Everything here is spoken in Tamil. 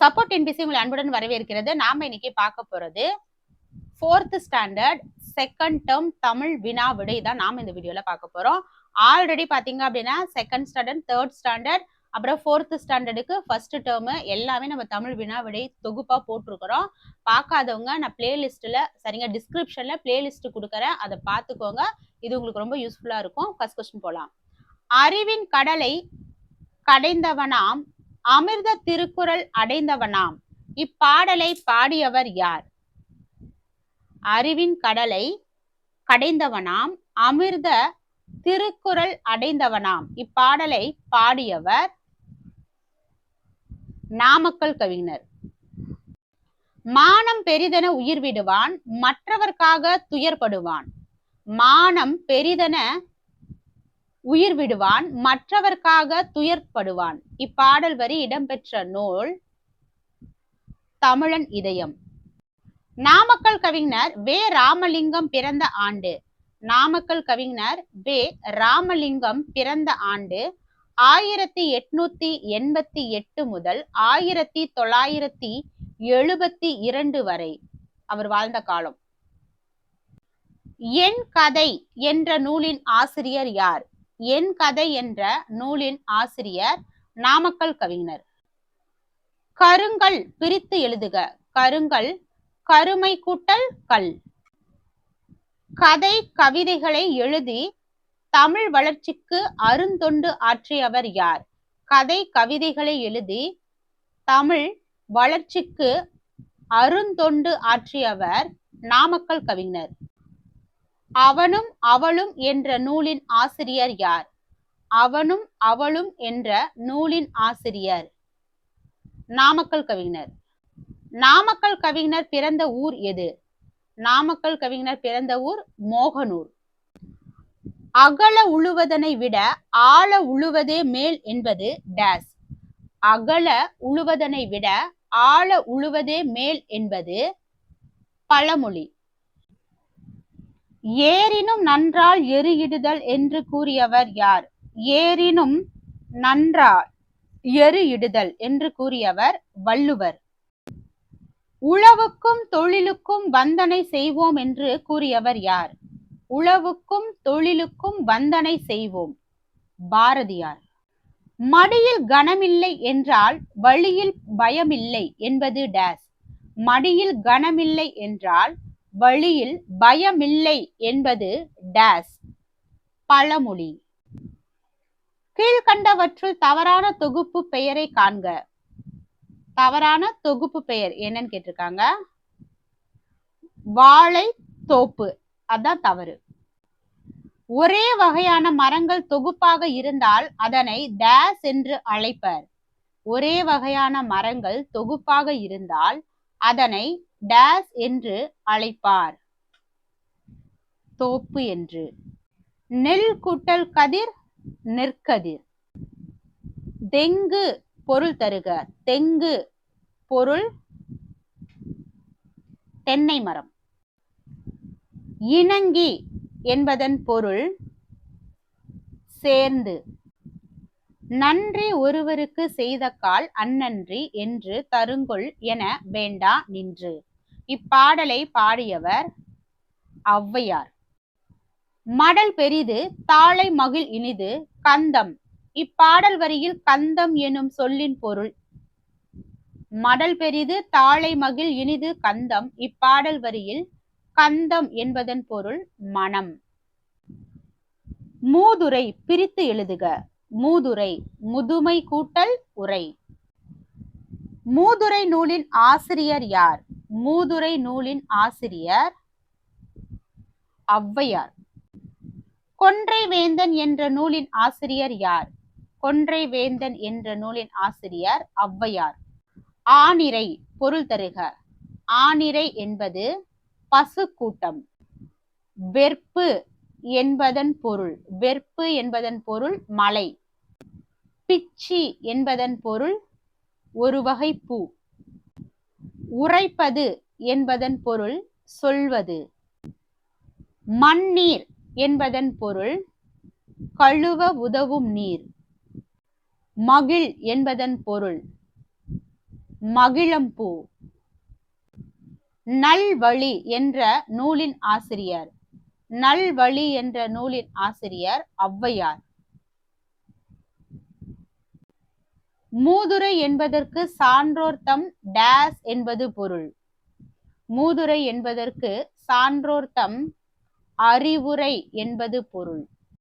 சப்போர்ட் என்பிசி உங்களை அன்புடன் வரவேற்கிறது. நாம இன்னைக்கு பார்க்க போறது fourth standard second term Tamil வினா விடை தான் நாம இந்த வீடியோல பார்க்க போறோம். ஆல்ரெடி பாத்தீங்க அப்படின்னா செகண்ட் ஸ்டாண்டர்ட் தேர்ட் ஸ்டாண்டர்ட் அப்புறம் ஃபோர்த்து ஸ்டாண்டர்டுக்கு ஃபர்ஸ்ட் டேர்மு எல்லாமே நம்ம தமிழ் வினா விடை தொகுப்பாக போட்டிருக்கிறோம். பார்க்காதவங்க நான் பிளேலிஸ்ட்டில் சரிங்க டிஸ்கிரிப்ஷனில் பிளேலிஸ்ட் கொடுக்குறேன். அதை பார்த்துக்கோங்க. இது உங்களுக்கு ரொம்ப யூஸ்ஃபுல்லாக இருக்கும். ஃபர்ஸ்ட் கொஸ்டின் போகலாம் அறிவின் கடலை கடைந்தவனாம் அமிர்த திருக்குறள் அடைந்தவனாம். இப்பாடலை பாடியவர் யார்? அறிவின் கடலை கடைந்தவனாம் அமிர்த திருக்குறள் அடைந்தவனாம். இப்பாடலை பாடியவர் நாமக்கல் கவிஞர். மானம் பெரிதென உயிர் விடுவான் மற்றவர்க்காக துயர்படுவான். மானம் பெரிதென உயிர் விடுவான் மற்றவர்க்காக துயர்ப்படுவான். இப்பாடல் வரி இடம்பெற்ற நூல் தமிழன் இதயம். நாமக்கல் கவிஞர் வே. ராமலிங்கம் பிறந்த ஆண்டு. நாமக்கல் கவிஞர் வே. ராமலிங்கம் பிறந்த ஆண்டு ஆயிரத்தி எட்நூத்தி எண்பத்தி எட்டு முதல் ஆயிரத்தி தொள்ளாயிரத்தி எழுபத்தி இரண்டு வரை அவர் வாழ்ந்த காலம். என் கதை என்ற நூலின் ஆசிரியர் யார்? என் கதை என்ற நூலின் ஆசிரியர் நாமக்கல் கவிஞர். கருங்கல் பிரித்து எழுதுக. கருங்கல் கருமை கூட்டல் கல். கதை கவிதைகளை எழுதி தமிழ் வளர்ச்சிக்கு அருந்தொண்டு ஆற்றியவர் யார்? கதை கவிதைகளை எழுதி தமிழ் வளர்ச்சிக்கு அருந்தொண்டு ஆற்றியவர் நாமக்கல் கவிஞர். அவனும் அவளும் என்ற நூலின் ஆசிரியர் யார்? அவனும் அவளும் என்ற நூலின் ஆசிரியர். நாமக்கல் கவிஞர். நாமக்கல் கவிஞர் பிறந்த ஊர் எது? நாமக்கல் கவிஞர் பிறந்த ஊர் மோகனூர். அகல உழுவதனை விட ஆழ உழுவதே மேல் என்பது டேஸ். அகல உழுவதனை விட ஆழ உழுவதே மேல் என்பது பழமொழி. ஏரினும் நன்றால் எரியிடுதல் என்று கூறியவர் யார்? ஏரினும் நன்றால் எரு இடுதல் என்று கூறியவர் வள்ளுவர். உழவுக்கும் தொழிலுக்கும் வந்தனை செய்வோம் என்று கூறியவர் யார்? உழவுக்கும் தொழிலுக்கும் வந்தனை செய்வோம். பாரதியார். மடியில் கனமில்லை என்றால் வழியில் பயமில்லை என்பது டேஸ். மடியில் கனமில்லை என்றால் வழியில் பயமில்லை என்பது டேஸ் பழமொழி. கீழ்கண்டவற்றுள் தவறான தொகுப்பு பெயரை காண்க. தவறான தொகுப்பு பெயர் என்னன்னு கேட்டிருக்காங்க? வாழை தோப்பு. அதான் தவறு. ஒரே வகையான மரங்கள் தொகுப்பாக இருந்தால் அதனை டேஸ் என்று அழைப்பர். ஒரே வகையான மரங்கள் தொகுப்பாக இருந்தால் அதனை டேஸ் என்று அழைப்பார். தோப்பு என்று. நெல் குட்டல் கதிர் நெற்கதிர். தெங்கு பொருள் தருக. தெங்கு பொருள் தென்னை மரம். இணங்கி என்பதன் பொருள் சேர்ந்து. நன்றி ஒருவருக்கு செய்த கால் அந்நன்றி என்று தருங்கொள் என வேண்டா நின்று. இப்பாடலை பாடியவர் ஔவையார். மடல் பெரிது தாளை மகிழ் இனிது கந்தம். இப்பாடல் வரியில் கந்தம் எனும் சொல்லின் பொருள். மடல் பெரிது தாளை மகிழ் இனிது கந்தம். இப்பாடல் வரியில் கந்தம் என்பதன் பொருள் மனம். மூதுரை பிரித்து எழுதுக. மூதுரை முதுமை கூட்டல் உரை. மூதுரை நூலின் ஆசிரியர் யார்? மூதுரை நூலின் ஆசிரியர் ஔவையார். கொன்றை வேந்தன் என்ற நூலின் ஆசிரியர் யார்? கொன்றை வேந்தன் என்ற நூலின் ஆசிரியர் ஔவையார். ஆனிரை பொருள் தருக. ஆனிரை என்பது பசு கூட்டம் வெற்பு என்பதன் பொருள். வெற்பு என்பதன் பொருள் மலை. பிச்சி என்பதன் பொருள் ஒரு வகை பூ. உரைப்பது என்பதன் பொருள் சொல்வது. மண்ணீர் என்பதன் பொருள் கழுவ உதவும் நீர். மகிழ் என்பதன் பொருள் மகிழம்பூ நல்வழி என்ற நூலின் ஆசிரியர். நல்வழி என்ற நூலின் ஆசிரியர் ஔவையார். மூதுரை என்பதற்கு சான்றோர் தம் டேஸ் என்பது பொருள். மூதுரை என்பதற்கு சான்றோர் தம் அறிவுரை என்பது பொருள்.